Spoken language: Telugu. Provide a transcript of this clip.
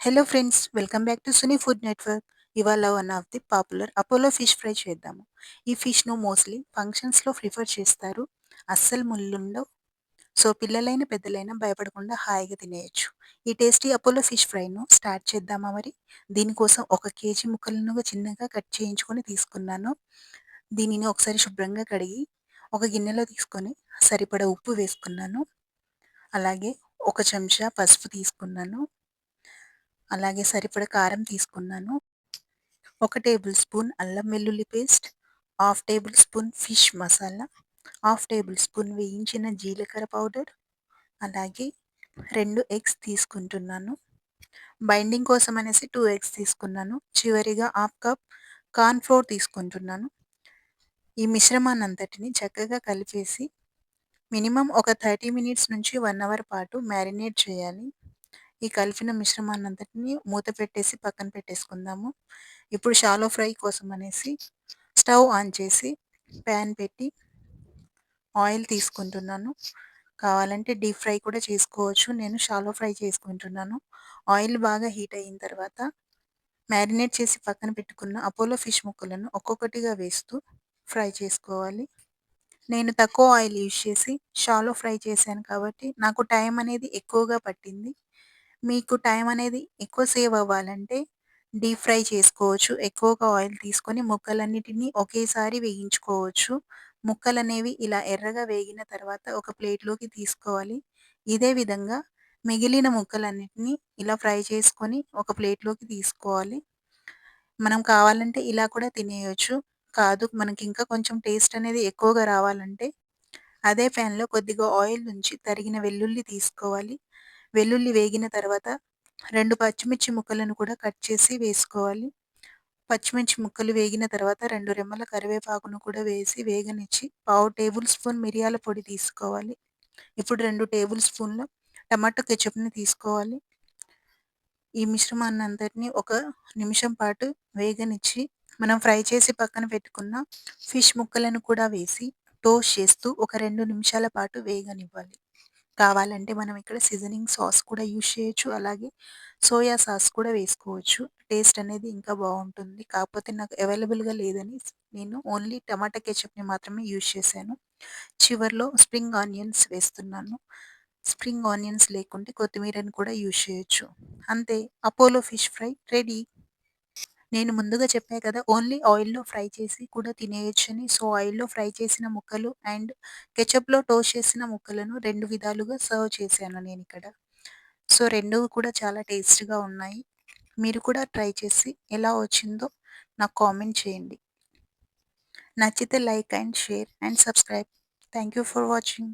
Hello friends welcome back to Suni food network ఇవాళ one of the popular Apollo fish fry చేద్దాము. ఈ ఫిష్ను మోస్ట్లీ ఫంక్షన్స్లో ప్రిఫర్ చేస్తారు. అస్సలు ముళ్ళుండవు. సో పిల్లలైన పెద్దలైనా భయపడకుండా హాయిగా తినేయచ్చు. ఈ టేస్టీ అపోలో ఫిష్ ఫ్రైను స్టార్ట్ చేద్దామా మరి? దీనికోసం ఒక కేజీ ముక్కలను చిన్నగా కట్ చేయించుకొని తీసుకున్నాను. దీనిని ఒకసారి శుభ్రంగా కడిగి ఒక గిన్నెలో తీసుకొని సరిపడ ఉప్పు వేసుకున్నాను. అలాగే ఒక చెంచా పసుపు తీసుకున్నాను. అలాగే సరిపడ కారం తీసుకున్నాను. ఒక టేబుల్ స్పూన్ అల్లం వెల్లుల్లి paste half tablespoon fish masala half tablespoon వేయించిన జీలకర్ర పౌడర్ అలాగే రెండు ఎగ్స్ తీసుకుంటున్నాను. బైండింగ్ కోసం అనేసి టూ ఎగ్స్ తీసుకున్నాను. చివరిగా హాఫ్ కప్ కార్న్ ఫ్లోర్ తీసుకుంటున్నాను. ఈ మిశ్రమాన్నంతటిని చక్కగా కలిపేసి మినిమం ఒక థర్టీ మినిట్స్ నుంచి వన్ అవర్ పాటు మ్యారినేట్ చేయాలి. ఈ కలిపిన మిశ్రమాన్ని అంతటిని మూత పెట్టేసి పక్కన పెట్టేసుకుందాము. ఇప్పుడు షాలో ఫ్రై కోసం అనేసి స్టవ్ ఆన్ చేసి ప్యాన్ పెట్టి ఆయిల్ తీసుకుంటున్నాను. కావాలంటే డీప్ ఫ్రై కూడా చేసుకోవచ్చు. నేను షాలో ఫ్రై చేసుకుంటున్నాను. ఆయిల్ బాగా హీట్ అయిన తర్వాత మ్యారినేట్ చేసి పక్కన పెట్టుకున్న అపోలో ఫిష్ ముక్కలను ఒక్కొక్కటిగా వేస్తూ ఫ్రై చేసుకోవాలి. నేను తక్కువ ఆయిల్ యూజ్ చేసి షాలో ఫ్రై చేశాను కాబట్టి నాకు టైం అనేది ఎక్కువగా పట్టింది. మీకు టైం అనేది ఎక్కువ సేవ్ అవ్వాలంటే డీప్ ఫ్రై చేసుకోవచ్చు. ఎక్కువగా ఆయిల్ తీసుకొని ముక్కలన్నిటినీ ఒకేసారి వేయించుకోవచ్చు. ముక్కలు అనేవి ఇలా ఎర్రగా వేగిన తర్వాత ఒక ప్లేట్లోకి తీసుకోవాలి. ఇదే విధంగా మిగిలిన ముక్కలన్నిటినీ ఇలా ఫ్రై చేసుకొని ఒక ప్లేట్లోకి తీసుకోవాలి. మనం కావాలంటే ఇలా కూడా తినేయచ్చు. కాదు మనకి ఇంకా కొంచెం టేస్ట్ అనేది ఎక్కువగా రావాలంటే అదే ప్యాన్లో కొద్దిగా ఆయిల్ నుంచి తరిగిన వెల్లుల్లి తీసుకోవాలి. వెల్లుల్లి వేగిన తర్వాత రెండు పచ్చిమిర్చి ముక్కలను కూడా కట్ చేసి వేసుకోవాలి. పచ్చిమిర్చి ముక్కలు వేగిన తర్వాత రెండు రెమ్మల కరివేపాకును కూడా వేసి వేగనిచ్చి పావు టేబుల్ స్పూన్ మిరియాల పొడి తీసుకోవాలి. ఇప్పుడు రెండు టేబుల్ స్పూన్ల టమాటో కెచప్ని తీసుకోవాలి. ఈ మిశ్రమాన్ని అంతటిని ఒక నిమిషం పాటు వేగనిచ్చి మనం ఫ్రై చేసి పక్కన పెట్టుకున్న ఫిష్ ముక్కలను కూడా వేసి టోస్ట్ చేస్తూ ఒక రెండు నిమిషాల పాటు వేగనివ్వాలి. కావాలంటే మనం ఇక్కడ సీజనింగ్ సాస్ కూడా యూజ్ చేయొచ్చు. అలాగే సోయా సాస్ కూడా వేసుకోవచ్చు. టేస్ట్ అనేది ఇంకా బాగుంటుంది. కాకపోతే నాకు అవైలబుల్గా లేదని నేను ఓన్లీ టమాటా కెచప్ని మాత్రమే యూజ్ చేశాను. చివరిలో స్ప్రింగ్ ఆనియన్స్ వేస్తున్నాను. స్ప్రింగ్ ఆనియన్స్ లేకుంటే కొత్తిమీరని కూడా యూజ్ చేయొచ్చు. అంతే. Apollo fish fry ready. నేను ముందుగా చెప్పాను కదా ఓన్లీ ఆయిల్‌లో ఫ్రై చేసి కూడా తినేయొచ్చని. సో, ఆయిల్‌లో ఫ్రై చేసిన ముక్కలు అండ్ కెచప్‌లో టోస్ట్ చేసిన ముక్కలను రెండు విధాలుగా సర్వ్ చేశాను ఇక్కడ సో, రెండు కూడా చాలా టేస్ట్గా ఉన్నాయి. మీరు కూడా ట్రై చేసి ఎలా వచ్చిందో నాకు కామెంట్ చేయండి. నచ్చితే like and share and subscribe. Thank you for watching.